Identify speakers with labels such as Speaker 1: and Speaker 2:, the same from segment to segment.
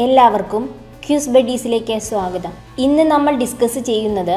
Speaker 1: എല്ലാവർക്കും ക്യൂസ് ബഡീസിലേക്ക് സ്വാഗതം. ഇന്ന് നമ്മൾ ഡിസ്കസ് ചെയ്യുന്നത്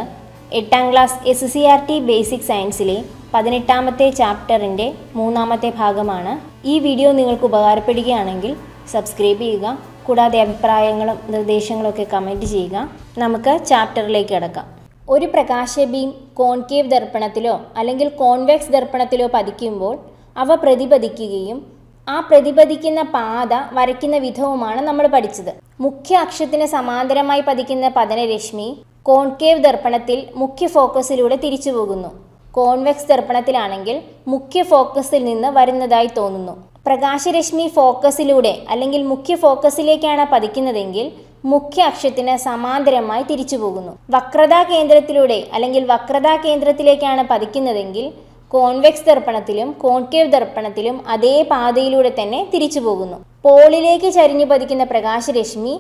Speaker 1: എട്ടാം class S C R T basic സയൻസിലെ പതിനെട്ടാമത്തെ ചാപ്റ്ററിന്റെ മൂന്നാമത്തെ ഭാഗമാണ്. ഈ വീഡിയോ നിങ്ങൾക്ക് ഉപകാരപ്പെടുകയാണെങ്കിൽ സബ്സ്ക്രൈബ് ചെയ്യുക കൂടാതെ അഭിപ്രായങ്ങളും നിർദ്ദേശങ്ങളും ഒക്കെ കമന്റ് ചെയ്യുക. നമുക്ക് ചാപ്റ്ററിലേക്ക് കിടക്കാം. ഒരു പ്രകാശ ബീം കോൺകേവ് ദർപ്പണത്തിലോ അല്ലെങ്കിൽ കോൺവെക്സ് ദർപ്പണത്തിലോ പതിക്കുമ്പോൾ അവ പ്രതിപതിക്കുകയും ആ പ്രതിപതിക്കുന്ന പാത വരയ്ക്കുന്ന വിധവുമാണ് നമ്മൾ പഠിച്ചത്. മുഖ്യ അക്ഷത്തിന് സമാന്തരമായി പതിക്കുന്ന പതനരശ്മി കോൺകേവ് ദർപ്പണത്തിൽ മുഖ്യ ഫോക്കസിലൂടെ തിരിച്ചു പോകുന്നു. കോൺവെക്സ് ദർപ്പണത്തിലാണെങ്കിൽ മുഖ്യ ഫോക്കസിൽ നിന്ന് വരുന്നതായി തോന്നുന്നു. പ്രകാശരശ്മി ഫോക്കസിലൂടെ അല്ലെങ്കിൽ മുഖ്യ ഫോക്കസിലേക്കാണ് പതിക്കുന്നതെങ്കിൽ മുഖ്യ അക്ഷത്തിന് സമാന്തരമായി തിരിച്ചു പോകുന്നു. വക്രതാ കേന്ദ്രത്തിലൂടെ അല്ലെങ്കിൽ വക്രതാ കേന്ദ്രത്തിലേക്കാണ് പതിക്കുന്നതെങ്കിൽ കോൺവെക്സ് ദർപ്പണത്തിലും കോൺകേവ് ദർപ്പണത്തിലും അതേ പാതയിലൂടെ തന്നെ തിരിച്ചു പോകുന്നു. പോളിലേക്ക് ചരിഞ്ഞു പതിക്കുന്ന പ്രകാശരശ്മി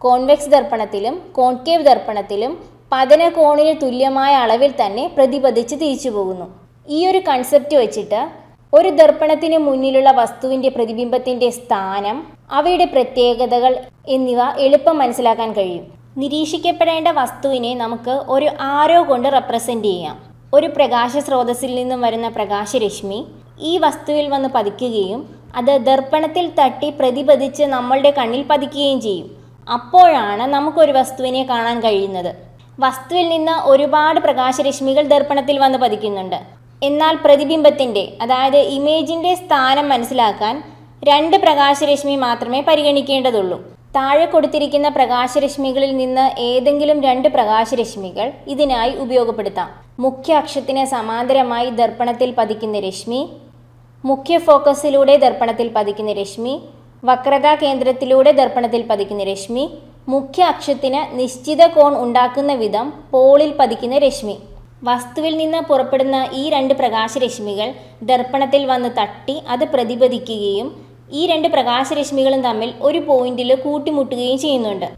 Speaker 1: കോൺവെക്സ് ദർപ്പണത്തിലും കോൺകേവ് ദർപ്പണത്തിലും പതന കോണിന് തുല്യമായ അളവിൽ തന്നെ പ്രതിപതിച്ച് തിരിച്ചു പോകുന്നു. ഈ ഒരു കൺസെപ്റ്റ് വെച്ചിട്ട് ഒരു ദർപ്പണത്തിന് മുന്നിലുള്ള വസ്തുവിന്റെ പ്രതിബിംബത്തിന്റെ സ്ഥാനം അവയുടെ പ്രത്യേകതകൾ എന്നിവ എളുപ്പം മനസ്സിലാക്കാൻ കഴിയും. നിരീക്ഷിക്കപ്പെടേണ്ട വസ്തുവിനെ നമുക്ക് ഒരു ആരോ കൊണ്ട് റെപ്രസെന്റ് ചെയ്യാം. ഒരു പ്രകാശ സ്രോതസ്സിൽ നിന്നും വരുന്ന പ്രകാശരശ്മി ഈ വസ്തുവിൽ വന്ന് പതിക്കുകയും അത് ദർപ്പണത്തിൽ തട്ടി പ്രതിപതിച്ച് നമ്മളുടെ കണ്ണിൽ പതിക്കുകയും ചെയ്യും. അപ്പോഴാണ് നമുക്കൊരു വസ്തുവിനെ കാണാൻ കഴിയുന്നത്. വസ്തുവിൽ നിന്ന് ഒരുപാട് പ്രകാശരശ്മികൾ ദർപ്പണത്തിൽ വന്ന് പതിക്കുന്നുണ്ട്. എന്നാൽ പ്രതിബിംബത്തിന്റെ അതായത് ഇമേജിന്റെ സ്ഥാനം മനസ്സിലാക്കാൻ രണ്ട് പ്രകാശരശ്മി മാത്രമേ പരിഗണിക്കേണ്ടതുള്ളൂ. താഴെ കൊടുത്തിരിക്കുന്ന പ്രകാശരശ്മികളിൽ നിന്ന് ഏതെങ്കിലും രണ്ട് പ്രകാശരശ്മികൾ ഇതിനായി ഉപയോഗപ്പെടുത്താം. മുഖ്യ അക്ഷത്തിന് സമാന്തരമായി ദർപ്പണത്തിൽ പതിക്കുന്ന രശ്മി മുഖ്യ ഫോക്കസിലൂടെ ദർപ്പണത്തിൽ പതിക്കുന്ന രശ്മി വക്രതാ കേന്ദ്രത്തിലൂടെ ദർപ്പണത്തിൽ പതിക്കുന്ന രശ്മി മുഖ്യ അക്ഷത്തിന് നിശ്ചിത കോൺ ഉണ്ടാക്കുന്ന വിധം പോളിൽ പതിക്കുന്ന രശ്മി. വസ്തുവിൽ നിന്ന് പുറപ്പെടുന്ന ഈ രണ്ട് പ്രകാശരശ്മികൾ ദർപ്പണത്തിൽ വന്ന് തട്ടി അത് പ്രതിപദിക്കുകയും ഈ രണ്ട് പ്രകാശരശ്മികളും തമ്മിൽ ഒരു പോയിന്റിൽ കൂട്ടിമുട്ടുകയും ചെയ്യുന്നുണ്ട്.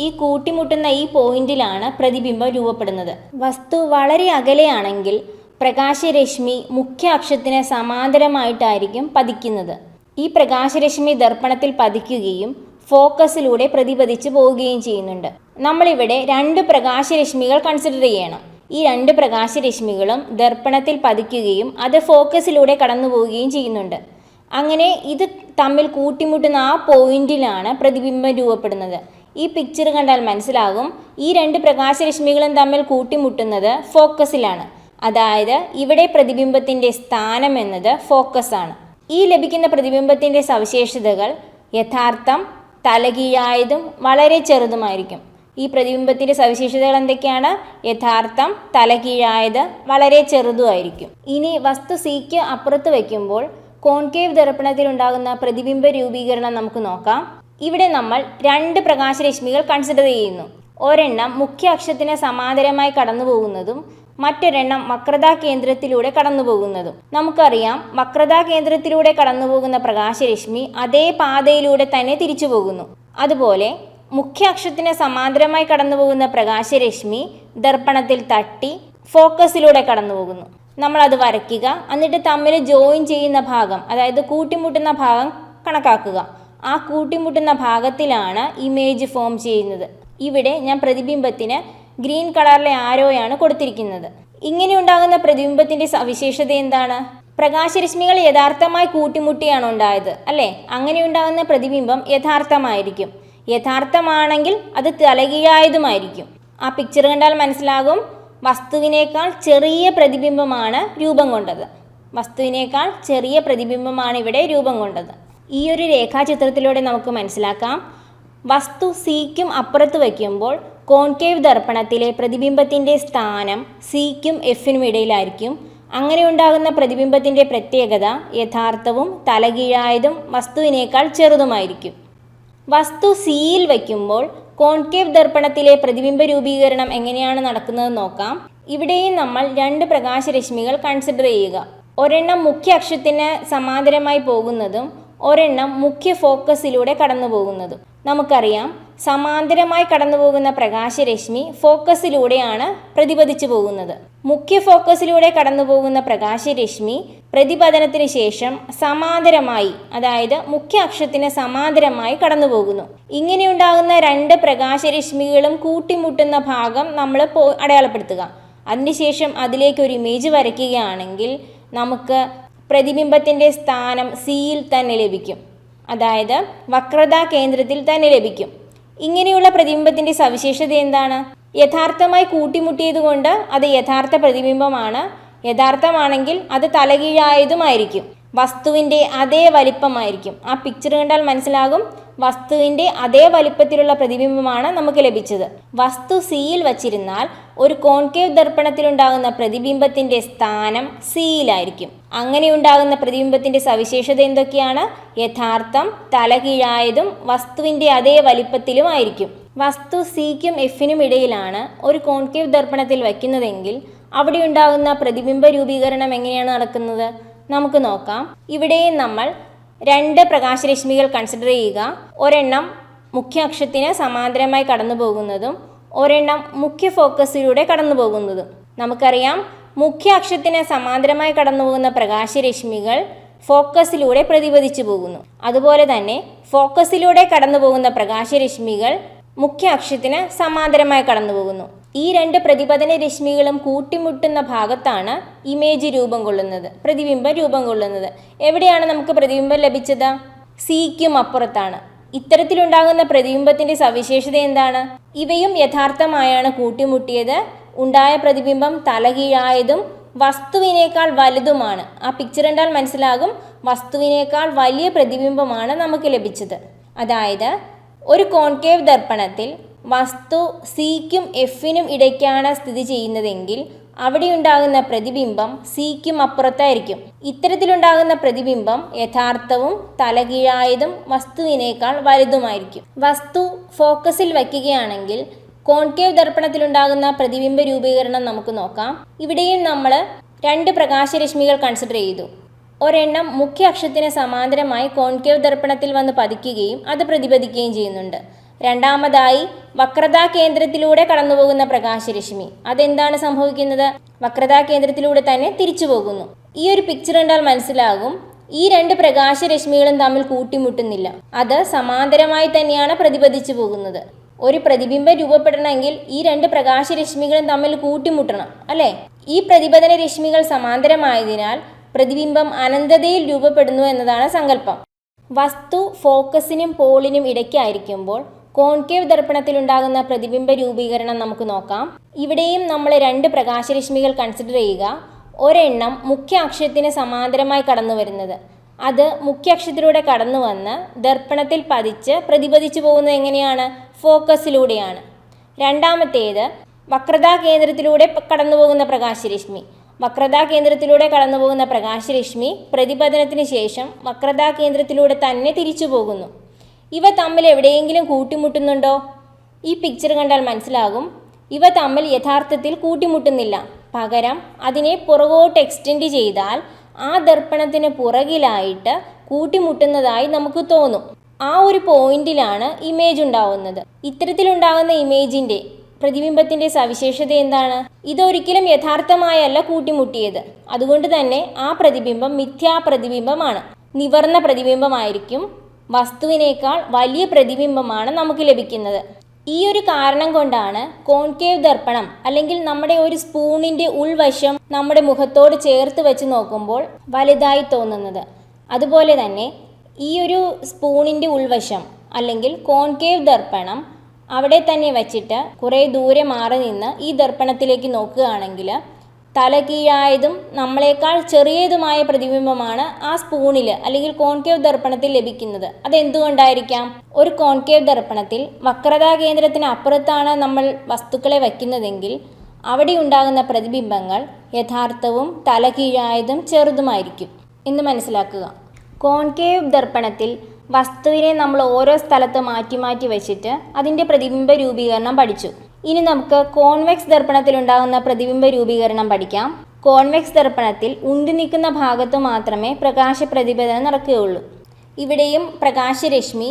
Speaker 1: ഈ കൂട്ടിമുട്ടുന്ന ഈ പോയിന്റിലാണ് പ്രതിബിംബം രൂപപ്പെടുന്നത്. വസ്തു വളരെ അകലെയാണെങ്കിൽ പ്രകാശരശ്മി മുഖ്യ അക്ഷത്തിന് സമാന്തരമായിട്ടായിരിക്കും പതിക്കുന്നത്. ഈ പ്രകാശരശ്മി ദർപ്പണത്തിൽ പതിക്കുകയും ഫോക്കസിലൂടെ പ്രതിപതിച്ച് പോവുകയും ചെയ്യുന്നുണ്ട്. നമ്മളിവിടെ രണ്ട് പ്രകാശരശ്മികൾ കൺസിഡർ ചെയ്യണം. ഈ രണ്ട് പ്രകാശരശ്മികളും ദർപ്പണത്തിൽ പതിക്കുകയും അത് ഫോക്കസിലൂടെ കടന്നു പോവുകയും ചെയ്യുന്നുണ്ട്. അങ്ങനെ ഇത് തമ്മിൽ കൂട്ടിമുട്ടുന്ന ആ പോയിന്റിലാണ് പ്രതിബിംബം രൂപപ്പെടുന്നത്. ഈ പിക്ചർ കണ്ടാൽ മനസ്സിലാകും ഈ രണ്ട് പ്രകാശരശ്മികളും തമ്മിൽ കൂട്ടിമുട്ടുന്നത് ഫോക്കസിലാണ്. അതായത് ഇവിടെ പ്രതിബിംബത്തിന്റെ സ്ഥാനം എന്നത് ഫോക്കസാണ് ഈ ലഭിക്കുന്ന പ്രതിബിംബത്തിന്റെ സവിശേഷതകൾ യഥാർത്ഥം തലകീഴായതും വളരെ ചെറുതുമായിരിക്കും. ഈ പ്രതിബിംബത്തിന്റെ സവിശേഷതകൾ എന്തൊക്കെയാണ്? യഥാർത്ഥം തലകീഴായത് വളരെ ചെറുതുമായിരിക്കും. ഇനി വസ്തു സിക്ക് അപ്പുറത്ത് വയ്ക്കുമ്പോൾ കോൺകേവ് ദർപ്പണത്തിൽ ഉണ്ടാകുന്ന പ്രതിബിംബ രൂപീകരണം നമുക്ക് നോക്കാം. ഇവിടെ നമ്മൾ രണ്ട് പ്രകാശരശ്മികൾ കൺസിഡർ ചെയ്യുന്നു. ഒരെണ്ണം മുഖ്യ അക്ഷത്തിന് സമാന്തരമായി കടന്നു പോകുന്നതും മറ്റൊരെണ്ണം വക്രതാ കേന്ദ്രത്തിലൂടെ കടന്നു പോകുന്നതും നമുക്കറിയാം വക്രതാ കേന്ദ്രത്തിലൂടെ കടന്നു പോകുന്ന പ്രകാശരശ്മി അതേ പാതയിലൂടെ തന്നെ തിരിച്ചു പോകുന്നു അതുപോലെ മുഖ്യ അക്ഷത്തിന് സമാന്തരമായി കടന്നു പോകുന്ന പ്രകാശരശ്മി ദർപ്പണത്തിൽ തട്ടി ഫോക്കസിലൂടെ കടന്നു അത് വരയ്ക്കുക. എന്നിട്ട് തമ്മിൽ ജോയിൻ ചെയ്യുന്ന ഭാഗം അതായത് കൂട്ടിമുട്ടുന്ന ഭാഗം കണക്കാക്കുക. ആ കൂട്ടിമുട്ടുന്ന ഭാഗത്തിലാണ് ഇമേജ് ഫോം ചെയ്യുന്നത്. ഇവിടെ ഞാൻ പ്രതിബിംബത്തിന് ഗ്രീൻ കളറിലെ ആരോയാണ് കൊടുത്തിരിക്കുന്നത്. ഇങ്ങനെ ഉണ്ടാകുന്ന പ്രതിബിംബത്തിന്റെ സവിശേഷത എന്താണ്? പ്രകാശരശ്മികൾ യഥാർത്ഥമായി കൂട്ടിമുട്ടിയാണ് ഉണ്ടായത് അല്ലേ? അങ്ങനെ ഉണ്ടാകുന്ന പ്രതിബിംബം യഥാർത്ഥമായിരിക്കും. യഥാർത്ഥമാണെങ്കിൽ അത് തലകീഴായതുമായിരിക്കും. ആ പിക്ചർ കണ്ടാൽ മനസ്സിലാകും. വസ്തുവിനേക്കാൾ ചെറിയ പ്രതിബിംബമാണ് രൂപം കൊണ്ടത്. വസ്തുവിനേക്കാൾ ചെറിയ പ്രതിബിംബമാണ് ഇവിടെ രൂപം കൊണ്ടത്. ഈ ഒരു രേഖാചിത്രത്തിലൂടെ നമുക്ക് മനസ്സിലാക്കാം. വസ്തു സിക്കും അപ്പുറത്ത് വയ്ക്കുമ്പോൾ കോൺകേവ് ദർപ്പണത്തിലെ പ്രതിബിംബത്തിന്റെ സ്ഥാനം സിക്കും എഫിനും ഇടയിലായിരിക്കും. അങ്ങനെ ഉണ്ടാകുന്ന പ്രതിബിംബത്തിന്റെ പ്രത്യേകത യഥാർത്ഥവും തലകീഴായതും വസ്തുവിനേക്കാൾ ചെറുതുമായിരിക്കും. വസ്തു സിയിൽ വയ്ക്കുമ്പോൾ കോൺകേവ് ദർപ്പണത്തിലെ പ്രതിബിംബ രൂപീകരണം എങ്ങനെയാണ് നടക്കുന്നത് നോക്കാം. ഇവിടെയും നമ്മൾ രണ്ട് പ്രകാശരശ്മികൾ കൺസിഡർ ചെയ്യുക. ഒരെണ്ണം മുഖ്യ അക്ഷത്തിന് സമാന്തരമായി പോകുന്നതും ഒരെണ്ണം മുഖ്യ ഫോക്കസിലൂടെ കടന്നു പോകുന്നതും നമുക്കറിയാം സമാന്തരമായി കടന്നുപോകുന്ന പ്രകാശരശ്മി ഫോക്കസിലൂടെയാണ് പ്രതിപതിച്ചു പോകുന്നത്. മുഖ്യ ഫോക്കസിലൂടെ കടന്നുപോകുന്ന പ്രകാശരശ്മി പ്രതിപതനത്തിന് ശേഷം സമാന്തരമായി അതായത് മുഖ്യ അക്ഷത്തിന് സമാന്തരമായി കടന്നുപോകുന്നു. ഇങ്ങനെയുണ്ടാകുന്ന രണ്ട് പ്രകാശരശ്മികളും കൂട്ടിമുട്ടുന്ന ഭാഗം നമ്മൾ അടയാളപ്പെടുത്തുക. അതിനുശേഷം അതിലേക്ക് ഒരു ഇമേജ് വരയ്ക്കുകയാണെങ്കിൽ നമുക്ക് പ്രതിബിംബത്തിന്റെ സ്ഥാനം സിയിൽ തന്നെ ലഭിക്കും. അതായത് വക്രതാ കേന്ദ്രത്തിൽ തന്നെ ലഭിക്കും. ഇങ്ങനെയുള്ള പ്രതിബിംബത്തിന്റെ സവിശേഷത എന്താണ്? യഥാർത്ഥമായി കൂട്ടിമുട്ടിയതുകൊണ്ട് അത് യഥാർത്ഥ പ്രതിബിംബമാണ്. യഥാർത്ഥമാണെങ്കിൽ അത് തലകീഴായതുമായിരിക്കും. വസ്തുവിന്റെ അതേ വലിപ്പമായിരിക്കും. ആ പിക്ചർ കണ്ടാൽ മനസ്സിലാകും വസ്തുവിന്റെ അതേ വലിപ്പത്തിലുള്ള പ്രതിബിംബമാണ് നമുക്ക് ലഭിച്ചത്. വസ്തു സിയിൽ വച്ചിരുന്നാൽ ഒരു കോൺകേവ് ദർപ്പണത്തിലുണ്ടാകുന്ന പ്രതിബിംബത്തിന്റെ സ്ഥാനം സിയിലായിരിക്കും അങ്ങനെ ഉണ്ടാകുന്ന പ്രതിബിംബത്തിന്റെ സവിശേഷത എന്തൊക്കെയാണ്? യഥാർത്ഥം തലകീഴായതും വസ്തുവിന്റെ അതേ വലിപ്പത്തിലുമായിരിക്കും വസ്തു സിക്കും എഫിനും ഇടയിലാണ് ഒരു കോൺകേവ് ദർപ്പണത്തിൽ വയ്ക്കുന്നതെങ്കിൽ അവിടെ ഉണ്ടാകുന്ന പ്രതിബിംബ രൂപീകരണം എങ്ങനെയാണ് നടക്കുന്നത്? നമുക്ക് നോക്കാം. ഇവിടെയും നമ്മൾ രണ്ട് പ്രകാശരശ്മികൾ കൺസിഡർ ചെയ്യുക. ഒരെണ്ണം മുഖ്യ അക്ഷത്തിന് സമാന്തരമായി കടന്നു പോകുന്നതും ഒരെണ്ണം മുഖ്യ ഫോക്കസിലൂടെ കടന്നു പോകുന്നതും. നമുക്കറിയാം മുഖ്യ അക്ഷത്തിന് സമാന്തരമായി കടന്നു പോകുന്ന പ്രകാശരശ്മികൾ ഫോക്കസിലൂടെ പ്രതിപതിച്ചു പോകുന്നു. അതുപോലെ തന്നെ ഫോക്കസിലൂടെ കടന്നു പോകുന്ന പ്രകാശരശ്മികൾ മുഖ്യ അക്ഷത്തിന് സമാന്തരമായി കടന്നു പോകുന്നു. ഈ രണ്ട് പ്രതിപതന രശ്മികളും കൂട്ടിമുട്ടുന്ന ഭാഗത്താണ് ഇമേജ് രൂപം കൊള്ളുന്നത് പ്രതിബിംബം രൂപം കൊള്ളുന്നത്. എവിടെയാണ് നമുക്ക് പ്രതിബിംബം ലഭിച്ചത്? സിക്കും അപ്പുറത്താണ്. ഇത്തരത്തിലുണ്ടാകുന്ന പ്രതിബിംബത്തിന്റെ സവിശേഷത എന്താണ്? ഇവയും യഥാർത്ഥമായാണ് കൂട്ടിമുട്ടിയത്. ഉണ്ടായ പ്രതിബിംബം തലകീഴായതും വസ്തുവിനേക്കാൾ വലുതുമാണ്. ആ പിക്ചർ കണ്ടാൽ മനസ്സിലാകും വസ്തുവിനേക്കാൾ വലിയ പ്രതിബിംബമാണ് നമുക്ക് ലഭിച്ചത്. അതായത് ഒരു കോൺകേവ് ദർപ്പണത്തിൽ വസ്തു സിക്കും എഫിനും ഇടയ്ക്കാണ് സ്ഥിതി ചെയ്യുന്നതെങ്കിൽ അവിടെയുണ്ടാകുന്ന പ്രതിബിംബം സിക്കും അപ്പുറത്തായിരിക്കും. ഇത്തരത്തിലുണ്ടാകുന്ന പ്രതിബിംബം യഥാർത്ഥവും തലകീഴായതും വസ്തുവിനേക്കാൾ വലുതുമായിരിക്കും. വസ്തു ഫോക്കസിൽ വയ്ക്കുകയാണെങ്കിൽ കോൺകേവ് ദർപ്പണത്തിലുണ്ടാകുന്ന പ്രതിബിംബ രൂപീകരണം നമുക്ക് നോക്കാം. ഇവിടെയും നമ്മൾ രണ്ട് പ്രകാശരശ്മികൾ കൺസിഡർ ചെയ്തു. ഒരെണ്ണം മുഖ്യ അക്ഷത്തിന് സമാന്തരമായി കോൺകേവ് ദർപ്പണത്തിൽ വന്ന് പതിക്കുകയും അത് പ്രതിപദിക്കുകയും ചെയ്യുന്നുണ്ട്. രണ്ടാമതായി വക്രതാ കേന്ദ്രത്തിലൂടെ കടന്നുപോകുന്ന പ്രകാശരശ്മി. അതെന്താണ് സംഭവിക്കുന്നത്? വക്രതാ കേന്ദ്രത്തിലൂടെ തന്നെ തിരിച്ചു പോകുന്നു ഈ ഒരു പിക്ചർ കണ്ടാൽ മനസ്സിലാകും. ഈ രണ്ട് പ്രകാശരശ്മികളും തമ്മിൽ കൂട്ടിമുട്ടുന്നില്ല. അത് സമാന്തരമായി തന്നെയാണ് പ്രതിപദിച്ചു പോകുന്നത്. ഒരു പ്രതിബിംബം രൂപപ്പെടണമെങ്കിൽ ഈ രണ്ട് പ്രകാശരശ്മികളും തമ്മിൽ കൂട്ടിമുട്ടണം അല്ലേ? ഈ പ്രതിപതന രശ്മികൾ സമാന്തരമായതിനാൽ പ്രതിബിംബം അനന്തതയിൽ രൂപപ്പെടുന്നു എന്നതാണ് സങ്കല്പം. വസ്തു ഫോക്കസിനും പോളിനും ഇടയ്ക്കായിരിക്കുമ്പോൾ കോൺകേവ് ദർപ്പണത്തിലുണ്ടാകുന്ന പ്രതിബിംബ രൂപീകരണം നമുക്ക് നോക്കാം. ഇവിടെയും നമ്മൾ രണ്ട് പ്രകാശരശ്മികൾ കൺസിഡർ ചെയ്യുക. ഒരെണ്ണം മുഖ്യ അക്ഷത്തിന് സമാന്തരമായി കടന്നു വരുന്നത് അത് മുഖ്യ അക്ഷത്തിലൂടെ കടന്നു വന്ന് ദർപ്പണത്തിൽ പതിച്ച് പ്രതിപതിച്ചു പോകുന്നത് എങ്ങനെയാണ്? ഫോക്കസിലൂടെയാണ് രണ്ടാമത്തേത് വക്രതാ കേന്ദ്രത്തിലൂടെ കടന്നു പോകുന്ന പ്രകാശരശ്മി. വക്രതാ കേന്ദ്രത്തിലൂടെ കടന്നു പോകുന്ന പ്രകാശരശ്മി പ്രതിപതനത്തിന് ശേഷം വക്രതാ കേന്ദ്രത്തിലൂടെ തന്നെ തിരിച്ചു പോകുന്നു. ഇവ തമ്മിൽ എവിടെയെങ്കിലും കൂട്ടിമുട്ടുന്നുണ്ടോ? ഈ പിക്ചർ കണ്ടാൽ മനസ്സിലാകും. ഇവ തമ്മിൽ യഥാർത്ഥത്തിൽ കൂട്ടിമുട്ടുന്നില്ല. പകരം അതിനെ പുറകോട്ട് എക്സ്റ്റെൻഡ് ചെയ്താൽ ആ ദർപ്പണത്തിന് പുറകിലായിട്ട് കൂട്ടിമുട്ടുന്നതായി നമുക്ക് തോന്നും. ആ ഒരു പോയിന്റിലാണ് ഇമേജ് ഉണ്ടാവുന്നത്. ഇത്തരത്തിലുണ്ടാകുന്ന ഇമേജിന്റെ പ്രതിബിംബത്തിന്റെ സവിശേഷത എന്താണ്? ഇതൊരിക്കലും യഥാർത്ഥമായല്ല കൂട്ടിമുട്ടിയത്. അതുകൊണ്ട് തന്നെ ആ പ്രതിബിംബം മിഥ്യാ പ്രതിബിംബമാണ്. നിവർന്ന പ്രതിബിംബമായിരിക്കും വസ്തുവിനേക്കാൾ വലിയ പ്രതിബിംബമാണ് നമുക്ക് ലഭിക്കുന്നത്. ഈ ഒരു കാരണം കൊണ്ടാണ് കോൺകേവ് ദർപ്പണം അല്ലെങ്കിൽ നമ്മുടെ ഒരു സ്പൂണിന്റെ ഉൾവശം നമ്മുടെ മുഖത്തോട് ചേർത്ത് വെച്ച് നോക്കുമ്പോൾ വലുതായി തോന്നുന്നത്. അതുപോലെ തന്നെ ഈ ഒരു സ്പൂണിന്റെ ഉൾവശം അല്ലെങ്കിൽ കോൺകേവ് ദർപ്പണം അവിടെ തന്നെ വച്ചിട്ട് കുറേ ദൂരെ മാറി നിന്ന് ഈ ദർപ്പണത്തിലേക്ക് നോക്കുകയാണെങ്കിൽ തലകീഴായതും നമ്മളെക്കാൾ ചെറിയതുമായ പ്രതിബിംബമാണ് ആ സ്പൂണിൽ അല്ലെങ്കിൽ കോൺകേവ് ദർപ്പണത്തിൽ ലഭിക്കുന്നത്. അതെന്തുകൊണ്ടായിരിക്കാം? ഒരു കോൺകേവ് ദർപ്പണത്തിൽ വക്രതാ കേന്ദ്രത്തിന് അപ്പുറത്താണ് നമ്മൾ വസ്തുക്കളെ വയ്ക്കുന്നതെങ്കിൽ അവിടെ ഉണ്ടാകുന്ന പ്രതിബിംബങ്ങൾ യഥാർത്ഥവും തലകീഴായതും ചെറുതുമായിരിക്കും എന്ന് മനസ്സിലാക്കുക. കോൺകേവ് ദർപ്പണത്തിൽ വസ്തുവിനെ നമ്മൾ ഓരോ സ്ഥലത്ത് മാറ്റി മാറ്റി വെച്ചിട്ട് അതിന്റെ പ്രതിബിംബ രൂപീകരണം പഠിച്ചു. ഇനി നമുക്ക് കോൺവെക്സ് ദർപ്പണത്തിലുണ്ടാകുന്ന പ്രതിബിംബ രൂപീകരണം പഠിക്കാം. കോൺവെക്സ് ദർപ്പണത്തിൽ ഉന്തി നിൽക്കുന്ന ഭാഗത്ത് മാത്രമേ പ്രകാശ പ്രതിഫലനം നടക്കുകയുള്ളൂ. ഇവിടെയും പ്രകാശരശ്മി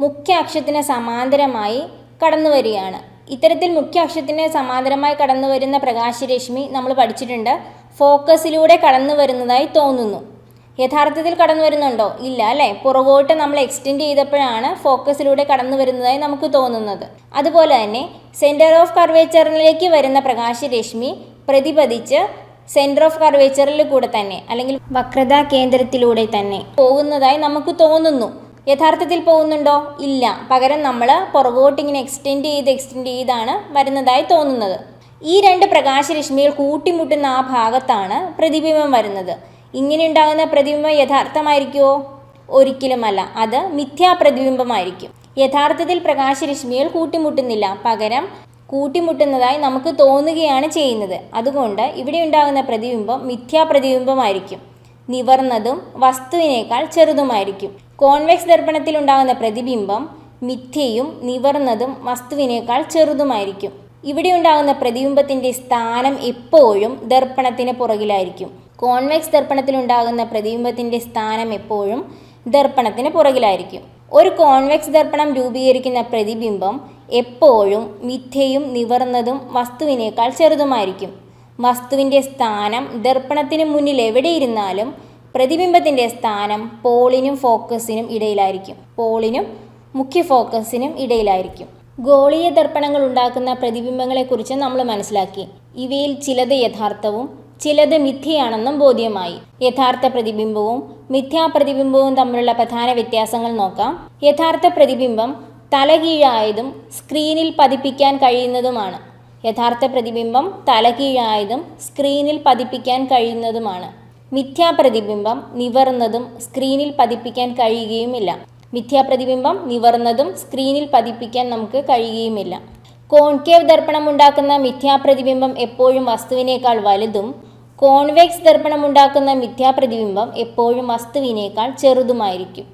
Speaker 1: മുഖ്യ അക്ഷത്തിന് സമാന്തരമായി കടന്നു വരികയാണ്. ഇത്തരത്തിൽ മുഖ്യ അക്ഷത്തിന് സമാന്തരമായി കടന്നു വരുന്ന പ്രകാശരശ്മി നമ്മൾ പഠിച്ചിട്ടുണ്ട്. ഫോക്കസിലൂടെ കടന്നു വരുന്നതായി തോന്നുന്നു. യഥാർത്ഥത്തിൽ കടന്നു വരുന്നുണ്ടോ? ഇല്ല അല്ലേ? പുറകോട്ട് നമ്മൾ എക്സ്റ്റെൻഡ് ചെയ്തപ്പോഴാണ് ഫോക്കസിലൂടെ കടന്നു വരുന്നതായി നമുക്ക് തോന്നുന്നത്. അതുപോലെ തന്നെ സെന്റർ ഓഫ് കർവേച്ചറിലേക്ക് വരുന്ന പ്രകാശരശ്മി പ്രതിപതിച്ച് സെന്റർ ഓഫ് കർവേച്ചറിൽ കൂടെ തന്നെ അല്ലെങ്കിൽ വക്രതാ കേന്ദ്രത്തിലൂടെ തന്നെ പോകുന്നതായി നമുക്ക് തോന്നുന്നു. യഥാർത്ഥത്തിൽ പോകുന്നുണ്ടോ? ഇല്ല. പകരം നമ്മൾ പുറകോട്ട് ഇങ്ങനെ എക്സ്റ്റെൻഡ് ചെയ്ത് എക്സ്റ്റെൻഡ് ചെയ്താണ് വരുന്നതായി തോന്നുന്നത്. ഈ രണ്ട് പ്രകാശരശ്മികൾ കൂട്ടിമുട്ടുന്ന ആ ഭാഗത്താണ് പ്രതിബിംബം വരുന്നത്. ഇങ്ങനെ ഉണ്ടാകുന്ന പ്രതിബിംബം യഥാർത്ഥമായിരിക്കുമോ ഒരിക്കലുമല്ല. അത് മിഥ്യാപ്രതിബിംബമായിരിക്കും. യഥാർത്ഥത്തിൽ പ്രകാശരശ്മികൾ കൂട്ടിമുട്ടുന്നില്ല. പകരം കൂട്ടിമുട്ടുന്നതായി നമുക്ക് തോന്നുകയാണ് ചെയ്യുന്നത്. അതുകൊണ്ട് ഇവിടെ ഉണ്ടാകുന്ന പ്രതിബിംബം മിഥ്യാപ്രതിബിംബമായിരിക്കും. നിവർന്നതും വസ്തുവിനേക്കാൾ ചെറുതുമായിരിക്കും. കോൺവെക്സ് ദർപ്പണത്തിൽ ഉണ്ടാകുന്ന പ്രതിബിംബം മിഥ്യയും നിവർന്നതും വസ്തുവിനേക്കാൾ ചെറുതുമായിരിക്കും. ഇവിടെ ഉണ്ടാകുന്ന പ്രതിബിംബത്തിന്റെ സ്ഥാനം എപ്പോഴും ദർപ്പണത്തിന് പുറകിലായിരിക്കും. കോൺവെക്സ് ദർപ്പണത്തിലുണ്ടാകുന്ന പ്രതിബിംബത്തിന്റെ സ്ഥാനം എപ്പോഴും ദർപ്പണത്തിന് പുറകിലായിരിക്കും. ഒരു കോൺവെക്സ് ദർപ്പണം രൂപീകരിക്കുന്ന പ്രതിബിംബം എപ്പോഴും മിഥ്യയും നിവർന്നതും വസ്തുവിനേക്കാൾ ചെറുതുമായിരിക്കും. വസ്തുവിന്റെ സ്ഥാനം ദർപ്പണത്തിന് മുന്നിൽ എവിടെയിരുന്നാലും പ്രതിബിംബത്തിന്റെ സ്ഥാനം പോളിനും ഫോക്കസിനും ഇടയിലായിരിക്കും. പോളിനും മുഖ്യ ഫോക്കസിനും ഇടയിലായിരിക്കും. ഗോളീയ ദർപ്പണങ്ങൾ ഉണ്ടാക്കുന്ന പ്രതിബിംബങ്ങളെക്കുറിച്ച് നമ്മൾ മനസ്സിലാക്കി. ഇവയിൽ ചിലത് യഥാർത്ഥവും ചിലത് മിഥ്യയാണെന്നും ബോധ്യമായി. യഥാർത്ഥ പ്രതിബിംബവും മിഥ്യാപ്രതിബിംബവും തമ്മിലുള്ള പ്രധാന വ്യത്യാസങ്ങൾ നോക്കാം. യഥാർത്ഥ പ്രതിബിംബം തലകീഴായതും സ്ക്രീനിൽ പതിപ്പിക്കാൻ കഴിയുന്നതുമാണ്. യഥാർത്ഥ പ്രതിബിംബം തലകീഴായതും സ്ക്രീനിൽ പതിപ്പിക്കാൻ കഴിയുന്നതുമാണ്. മിഥ്യാപ്രതിബിംബം നിവർന്നതും സ്ക്രീനിൽ പതിപ്പിക്കാൻ കഴിയുകയുമില്ല. മിഥ്യാപ്രതിബിംബം നിവർന്നതും സ്ക്രീനിൽ പതിപ്പിക്കാൻ നമുക്ക് കഴിയുകയുമില്ല. കോൺകേവ് ദർപ്പണം ഉണ്ടാക്കുന്ന മിഥ്യാപ്രതിബിംബം എപ്പോഴും വസ്തുവിനേക്കാൾ വലുതും കോൺവെക്സ് ദർപ്പണം ഉണ്ടാക്കുന്ന മിഥ്യാപ്രതിബിംബം എപ്പോഴും വസ്തുവിനേക്കാൾ ചെറുതുമായിരിക്കും.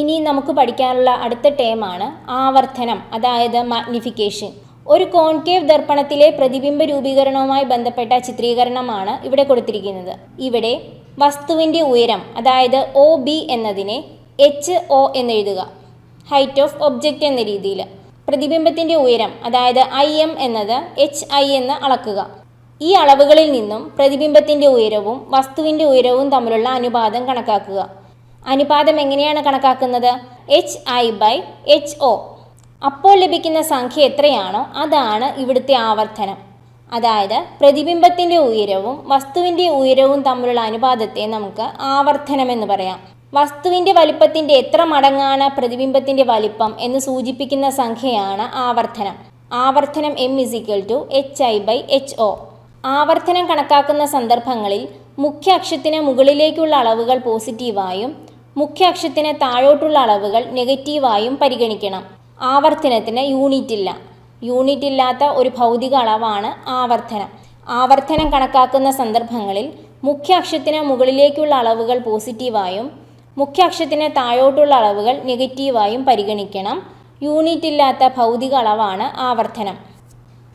Speaker 1: ഇനി നമുക്ക് പഠിക്കാനുള്ള അടുത്ത ടേമാണ് ആവർത്തനം അതായത് മാഗ്നിഫിക്കേഷൻ ഒരു കോൺകേവ് ദർപ്പണത്തിലെ പ്രതിബിംബ രൂപീകരണവുമായി ബന്ധപ്പെട്ട ചിത്രീകരണമാണ് ഇവിടെ കൊടുത്തിരിക്കുന്നത്. ഇവിടെ വസ്തുവിന്റെ ഉയരം അതായത് ഒ ബി എന്നതിനെ എച്ച് ഒ എന്നെഴുതുക. ഹൈറ്റ് ഓഫ് ഒബ്ജക്റ്റ് എന്ന രീതിയിൽ. പ്രതിബിംബത്തിന്റെ ഉയരം അതായത് ഐ എം എന്നത് എച്ച് ഐ എന്ന് അളക്കുക. ഈ അളവുകളിൽ നിന്നും പ്രതിബിംബത്തിന്റെ ഉയരവും വസ്തുവിന്റെ ഉയരവും തമ്മിലുള്ള അനുപാതം കണക്കാക്കുക. അനുപാതം എങ്ങനെയാണ് കണക്കാക്കുന്നത്? H I by H O അപ്പോൾ ലഭിക്കുന്ന സംഖ്യ എത്രയാണോ അതാണ് ഇവിടുത്തെ ആവർത്തനം. അതായത് പ്രതിബിംബത്തിന്റെ ഉയരവും വസ്തുവിന്റെ ഉയരവും തമ്മിലുള്ള അനുപാതത്തെ നമുക്ക് ആവർത്തനം എന്ന് പറയാം. വസ്തുവിന്റെ വലിപ്പത്തിന്റെ എത്ര മടങ്ങാണ് പ്രതിബിംബത്തിന്റെ വലിപ്പം എന്ന് സൂചിപ്പിക്കുന്ന സംഖ്യയാണ് ആവർത്തനം. ആവർത്തനം M is equal to H I by H O ആവർത്തനം കണക്കാക്കുന്ന സന്ദർഭങ്ങളിൽ മുഖ്യ അക്ഷത്തിന് മുകളിലേക്കുള്ള അളവുകൾ പോസിറ്റീവായും മുഖ്യ അക്ഷത്തിന് താഴോട്ടുള്ള അളവുകൾ നെഗറ്റീവായും പരിഗണിക്കണം. ആവർത്തനത്തിന് യൂണിറ്റ് ഇല്ല യൂണിറ്റ് ഇല്ലാത്ത ഒരു ഭൗതിക അളവാണ് ആവർത്തനം. ആവർത്തനം കണക്കാക്കുന്ന സന്ദർഭങ്ങളിൽ മുഖ്യ അക്ഷത്തിന് മുകളിലേക്കുള്ള അളവുകൾ പോസിറ്റീവായും മുഖ്യ അക്ഷത്തിന് താഴോട്ടുള്ള അളവുകൾ നെഗറ്റീവായും പരിഗണിക്കണം. യൂണിറ്റ് ഇല്ലാത്ത ഭൗതിക അളവാണ് ആവർത്തനം.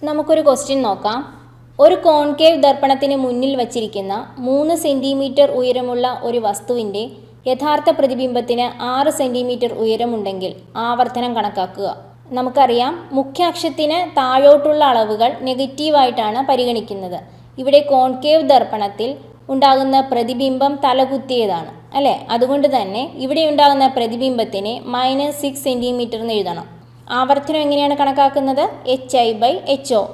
Speaker 1: നമുക്കൊരു ക്വസ്റ്റ്യൻ നോക്കാം. ഒരു കോൺകേവ് ദർപ്പണത്തിന് മുന്നിൽ വച്ചിരിക്കുന്ന മൂന്ന് സെന്റിമീറ്റർ ഉയരമുള്ള ഒരു വസ്തുവിന്റെ യഥാർത്ഥ പ്രതിബിംബത്തിന് ആറ് സെന്റിമീറ്റർ ഉയരമുണ്ടെങ്കിൽ ആവർത്തനം കണക്കാക്കുക. നമുക്കറിയാം മുഖ്യാക്ഷത്തിന് താഴോട്ടുള്ള അളവുകൾ നെഗറ്റീവായിട്ടാണ് പരിഗണിക്കുന്നത്. ഇവിടെ കോൺകേവ് ദർപ്പണത്തിൽ ഉണ്ടാകുന്ന പ്രതിബിംബം തലകുത്തിയതാണ് അല്ലേ? അതുകൊണ്ട് തന്നെ ഇവിടെ ഉണ്ടാകുന്ന പ്രതിബിംബത്തിനെ മൈനസ് സിക്സ് സെന്റിമീറ്റർ എന്ന് എഴുതണം. ആവർത്തനം എങ്ങനെയാണ് കണക്കാക്കുന്നത്? H I by H O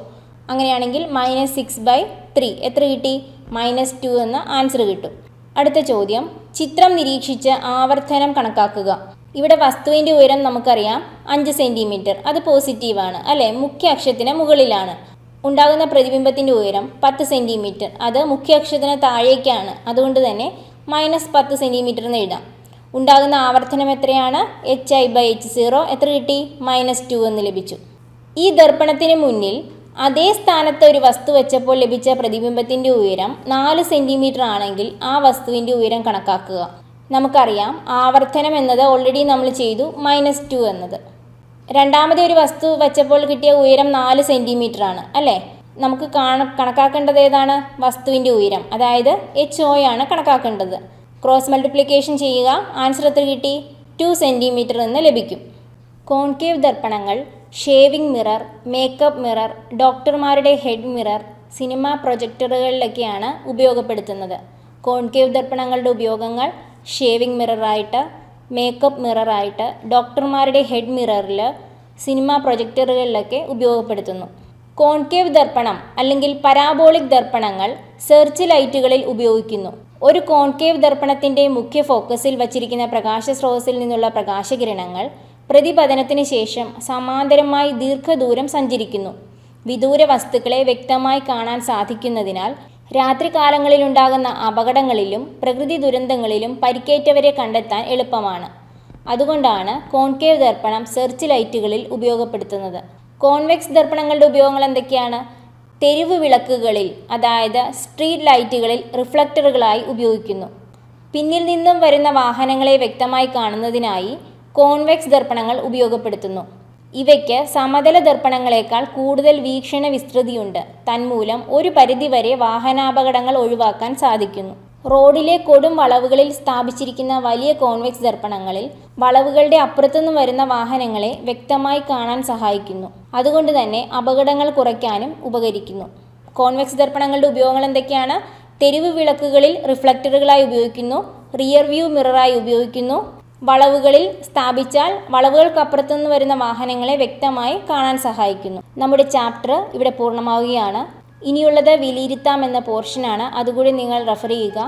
Speaker 1: അങ്ങനെയാണെങ്കിൽ മൈനസ് സിക്സ് ബൈ ത്രീ എത്ര കിട്ടി? മൈനസ് ടു എന്ന ആൻസർ കിട്ടും. അടുത്ത ചോദ്യം. ചിത്രം നിരീക്ഷിച്ച് ആവർത്തനം കണക്കാക്കുക. ഇവിടെ വസ്തുവിന്റെ ഉയരം നമുക്കറിയാം അഞ്ച് സെന്റിമീറ്റർ അത് പോസിറ്റീവാണ് അല്ലേ? മുഖ്യ അക്ഷത്തിന് മുകളിലാണ്. ഉണ്ടാകുന്ന പ്രതിബിംബത്തിന്റെ ഉയരം പത്ത് സെന്റിമീറ്റർ അത് മുഖ്യ അക്ഷത്തിന് താഴേക്കാണ്. അതുകൊണ്ട് തന്നെ മൈനസ് പത്ത് സെന്റിമീറ്റർ എന്ന് എഴുതാം. ഉണ്ടാകുന്ന ആവർത്തനം എത്രയാണ്? H I by H zero എത്ര കിട്ടി? മൈനസ് ടു എന്ന് ലഭിച്ചു. ഈ ദർപ്പണത്തിന് മുന്നിൽ അതേ സ്ഥാനത്ത് ഒരു വസ്തു വെച്ചപ്പോൾ ലഭിച്ച പ്രതിബിംബത്തിന്റെ ഉയരം നാല് സെന്റിമീറ്റർ ആണെങ്കിൽ ആ വസ്തുവിന്റെ ഉയരം കണക്കാക്കുക. നമുക്കറിയാം ആവർത്തനം എന്നത് ഓൾറെഡി നമ്മൾ ചെയ്തു മൈനസ് ടു എന്നത്. രണ്ടാമത്തെ ഒരു വസ്തു വെച്ചപ്പോൾ കിട്ടിയ ഉയരം നാല് സെന്റിമീറ്റർ ആണ് അല്ലേ? നമുക്ക് കാണ കണക്കാക്കേണ്ടത് ഏതാണ്? വസ്തുവിന്റെ ഉയരം അതായത് എച്ച് ഒ ആണ് കണക്കാക്കേണ്ടത്. ക്രോസ് മൾട്ടിപ്ലിക്കേഷൻ ചെയ്യുക ആൻസർ എത്ര കിട്ടി? ടു സെന്റിമീറ്റർ എന്ന് ലഭിക്കും. കോൺകേവ് ദർപ്പണങ്ങൾ ഷേവിംഗ് മിറർ മേക്കപ്പ് മിറർ ഡോക്ടർമാരുടെ ഹെഡ് മിറർ സിനിമ പ്രൊജക്ടറുകളിലൊക്കെയാണ് ഉപയോഗപ്പെടുത്തുന്നത്. കോൺകേവ് ദർപ്പണങ്ങളുടെ ഉപയോഗങ്ങൾ ഷേവിംഗ് മിററായിട്ട് മേക്കപ്പ് മിററായിട്ട് ഡോക്ടർമാരുടെ ഹെഡ് മിററിൽ സിനിമ പ്രൊജക്ടറുകളിലൊക്കെ ഉപയോഗപ്പെടുത്തുന്നു. കോൺകേവ് ദർപ്പണം അല്ലെങ്കിൽ പരാബോളിക് ദർപ്പണങ്ങൾ സെർച്ച് ലൈറ്റുകളിൽ ഉപയോഗിക്കുന്നു. ഒരു കോൺകേവ് ദർപ്പണത്തിന്റെ മുഖ്യ ഫോക്കസിൽ വച്ചിരിക്കുന്ന പ്രകാശ സ്രോതസ്സിൽ നിന്നുള്ള പ്രകാശകിരണങ്ങൾ പ്രതിപതനത്തിന് ശേഷം സമാന്തരമായി ദീർഘദൂരം സഞ്ചരിക്കുന്നു. വിദൂര വസ്തുക്കളെ വ്യക്തമായി കാണാൻ സാധിക്കുന്നതിനാൽ രാത്രികാലങ്ങളിലുണ്ടാകുന്ന അപകടങ്ങളിലും പ്രകൃതി ദുരന്തങ്ങളിലും പരിക്കേറ്റവരെ കണ്ടെത്താൻ എളുപ്പമാണ്. അതുകൊണ്ടാണ് കോൺകേവ് ദർപ്പണം സെർച്ച് ലൈറ്റുകളിൽ ഉപയോഗപ്പെടുത്തുന്നത്. കോൺവെക്സ് ദർപ്പണങ്ങളുടെ ഉപയോഗങ്ങൾ എന്തൊക്കെയാണ്? തെരുവ് വിളക്കുകളിൽ അതായത് സ്ട്രീറ്റ് ലൈറ്റുകളിൽ റിഫ്ലക്ടറുകളായി ഉപയോഗിക്കുന്നു. പിന്നിൽ നിന്നും വരുന്ന വാഹനങ്ങളെ വ്യക്തമായി കാണുന്നതിനായി കോൺവെക്സ് ദർപ്പണങ്ങൾ ഉപയോഗപ്പെടുത്തുന്നു. ഇവയ്ക്ക് സമതല ദർപ്പണങ്ങളെക്കാൾ കൂടുതൽ വീക്ഷണ വിസ്തൃതിയുണ്ട്. തന്മൂലം ഒരു പരിധിവരെ വാഹനാപകടങ്ങൾ ഒഴിവാക്കാൻ സാധിക്കുന്നു. റോഡിലെ കൊടും വളവുകളിൽ സ്ഥാപിച്ചിരിക്കുന്ന വലിയ കോൺവെക്സ് ദർപ്പണങ്ങളിൽ വളവുകളുടെ അപ്പുറത്തുനിന്ന് വരുന്ന വാഹനങ്ങളെ വ്യക്തമായി കാണാൻ സഹായിക്കുന്നു. അതുകൊണ്ട് തന്നെ അപകടങ്ങൾ കുറയ്ക്കാനും ഉപകരിക്കുന്നു. കോൺവെക്സ് ദർപ്പണങ്ങളുടെ ഉപയോഗങ്ങൾ എന്തൊക്കെയാണ്? തെരുവ് വിളക്കുകളിൽ റിഫ്ലക്ടറുകളായി ഉപയോഗിക്കുന്നു റിയർ വ്യൂ മിററായി ഉപയോഗിക്കുന്നു വളവുകളിൽ സ്ഥാപിച്ചാൽ വളവുകൾക്കപ്പുറത്തുനിന്ന് വരുന്ന വാഹനങ്ങളെ വ്യക്തമായി കാണാൻ സഹായിക്കുന്നു. നമ്മുടെ ചാപ്റ്റർ ഇവിടെ പൂർണമാവുകയാണ്. ഇനിയുള്ളത് വിലയിരുത്താം എന്ന പോർഷനാണ്. അതുകൂടി നിങ്ങൾ റെഫർ ചെയ്യുക.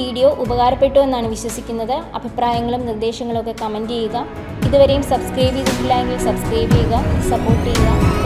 Speaker 1: വീഡിയോ ഉപകാരപ്പെട്ടു എന്നാണ് വിശ്വസിക്കുന്നത്. അഭിപ്രായങ്ങളും നിർദ്ദേശങ്ങളും ഒക്കെ കമന്റ് ചെയ്യുക. ഇതുവരെയും സബ്സ്ക്രൈബ് ചെയ്തിട്ടില്ല എങ്കിൽ സബ്സ്ക്രൈബ് ചെയ്യുക സപ്പോർട്ട് ചെയ്യുക.